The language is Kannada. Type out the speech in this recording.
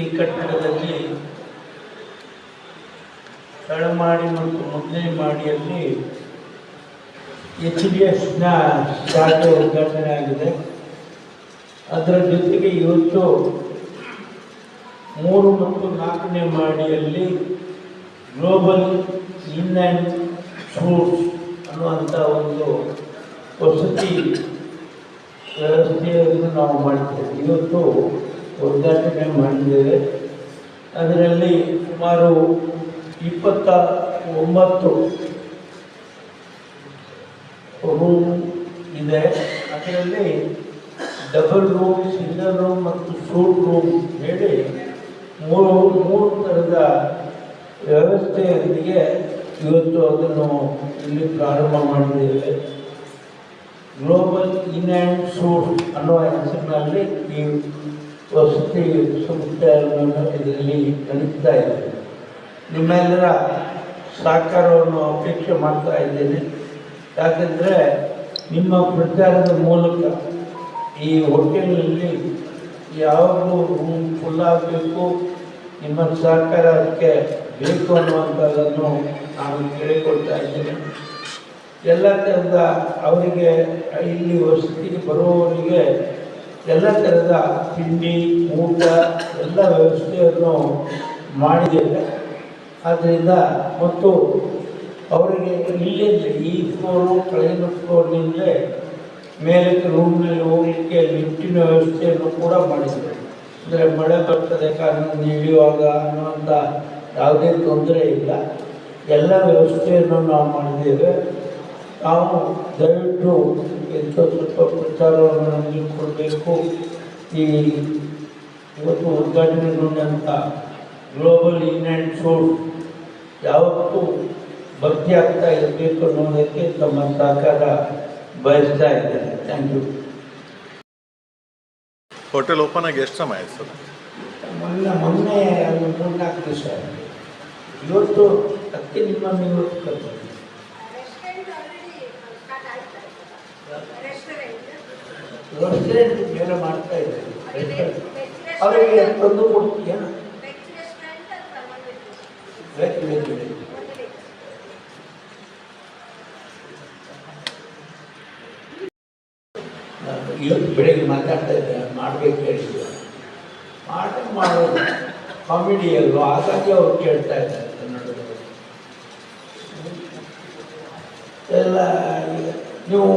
ಈ ಕಟ್ಟಡದಲ್ಲಿ ತಳಮಾಡಿ ಮತ್ತು ಮೊದಲನೇ ಮಾಡಿಯಲ್ಲಿ ಎಚ್ ಡಿ ಎಸ್ನ ಶಾಖೆ ಉದ್ಘಾಟನೆ ಆಗಿದೆ. ಅದರ ಜೊತೆಗೆ ಇವತ್ತು ಮೂರು ಮತ್ತು ನಾಲ್ಕನೇ ಮಾಡಿಯಲ್ಲಿ ಗ್ಲೋಬಲ್ ಇನ್ ಆ್ಯಂಡ್ ಫ್ರೂಟ್ಸ್ ಅನ್ನುವಂಥ ಒಂದು ವಸತಿ ವ್ಯವಸ್ಥೆಯನ್ನು ನಾವು ಮಾಡ್ತೇವೆ. ಇವತ್ತು ಉದ್ಘಾಟನೆ ಮಾಡಿದ್ದೇವೆ. ಅದರಲ್ಲಿ ಸುಮಾರು ಇಪ್ಪತ್ತ ಒಂಬತ್ತು ರೂಮ್ ಇದೆ. ಅದರಲ್ಲಿ ಡಬಲ್ ರೂಮ್ ಸಿಂಗಲ್ ರೂಮ್ ಮತ್ತು ಫ್ರೂಟ್ ರೂಮ್ ಹೇಳಿ ಮೂರು ಮೂರು ಥರದ ವ್ಯವಸ್ಥೆಯೊಂದಿಗೆ ಇವತ್ತು ಅದನ್ನು ಇಲ್ಲಿ ಪ್ರಾರಂಭ ಮಾಡಿದ್ದೇವೆ. ಗ್ಲೋಬಲ್ ಇನ್ ಆ್ಯಂಡ್ ಸೋರ್ಸ್ ಅನ್ನೋ ಹೆಸರಿನಲ್ಲಿ ಈ ವಸತಿ ಸಂಸ್ಥೆಯನ್ನು ಇದರಲ್ಲಿ ನಡೀತಾ ಇದೆ ನಿಮ್ಮೆಲ್ಲರ ಸಹಕಾರವನ್ನು ಅಪೇಕ್ಷೆ ಮಾಡ್ತಾ ಇದ್ದೇನೆ ಯಾಕಂದರೆ ನಿಮ್ಮ ಪ್ರಚಾರದ ಮೂಲಕ ಈ ಹೋಟೆಲ್ನಲ್ಲಿ ಯಾವಾಗಲೂ ರೂಮ್ ಫುಲ್ ಆಗಬೇಕು ನಿಮ್ಮ ಸಹಕಾರ ಅದಕ್ಕೆ ಬೇಕು ಅನ್ನುವಂಥದ್ದನ್ನು ನಾನು ಕೇಳಿಕೊಳ್ತಾ ಇದ್ದೇನೆ ಎಲ್ಲ ಥರದ ಅವರಿಗೆ ಇಲ್ಲಿ ವಸತಿಗೆ ಬರುವವರಿಗೆ ಎಲ್ಲ ಥರದ ತಿಂಡಿ, ಊಟ, ಎಲ್ಲ ವ್ಯವಸ್ಥೆಯನ್ನು ಮಾಡಿದ್ದೇವೆ ಆದ್ದರಿಂದ ಮತ್ತು ಅವರಿಗೆ ಇಲ್ಲಿಂದ ಈ ಫ್ಲೋರು ಕಳೆದ ಫ್ಲೋರ್ನಿಂದಲೇ ಮೇಲಕ್ಕೆ ರೂಮ್ನಲ್ಲಿ ಹೋಗಲಿಕ್ಕೆ ಲಿಫ್ಟಿನ ವ್ಯವಸ್ಥೆಯನ್ನು ಕೂಡ ಮಾಡಿದ್ದೇವೆ ಅಂದರೆ ಮಳೆ ಬರ್ತದೆ ಕಾರಣ ಇಳಿಯುವಾಗ ಅನ್ನುವಂಥ ಯಾವುದೇ ತೊಂದರೆ ಇಲ್ಲ. ಎಲ್ಲ ವ್ಯವಸ್ಥೆಯನ್ನು ನಾವು ಮಾಡಿದ್ದೇವೆ. ನಾವು ದಯವಿಟ್ಟು ಎಂಥ ಸ್ವಲ್ಪ ಪ್ರಚಾರವನ್ನು ನಮಗೆ ಕೊಡಬೇಕು ಈ ಇವತ್ತು ಉದ್ಘಾಟನೆಗೊಂಡಂಥ ಗ್ಲೋಬಲ್ ಇನ್ ಆ್ಯಂಡ್ ಸೋರ್ಸ್ ಯಾವತ್ತೂ ಭರ್ತಿ ಆಗ್ತಾ ಇರಬೇಕು ಅನ್ನೋದಕ್ಕೆ ತಮ್ಮ ಸಹಕಾರ ಬಯಸ್ತಾ ಇದ್ದೇನೆ ಥ್ಯಾಂಕ್ ಯು ಹೋಟೆಲ್ ಓಪನ್ ಆಗಿ ಎಷ್ಟು ಸಮಯ ಆಯ್ತು ಸರ್? ಮೊನ್ನೆ ಮೊನ್ನೆ ಅದು ಮೂರ್ನಾಲ್ಕು ದಿವಸ. ಇವತ್ತು ಅದಕ್ಕೆ ನಿಮ್ಮನ್ನು ಇವತ್ತು ರೆಸ್ಟೋರೆಂಟ್ ಬೇರೆ ಮಾಡ್ತಾ ಇದ್ದಾರೆ ಅವರಿಗೆ ತಂದು ಕೊಡ್ತೀಯ ಇವತ್ತು ಬೆಳಗ್ಗೆ ಮಾತಾಡ್ತಾ ಇದ್ದೆ ಮಾಡಬೇಕು ಹೇಳಿದ್ರು ಮಾಡ ಮಾಡೋದು ಕಾಮಿಡಿ ಅಲ್ವಾ? ಹಾಗಾಗಿ ಅವ್ರು ಕೇಳ್ತಾ ಇದ್ದಾರೆ ಕನ್ನಡದಲ್ಲಿ. ಎಲ್ಲ ನೀವು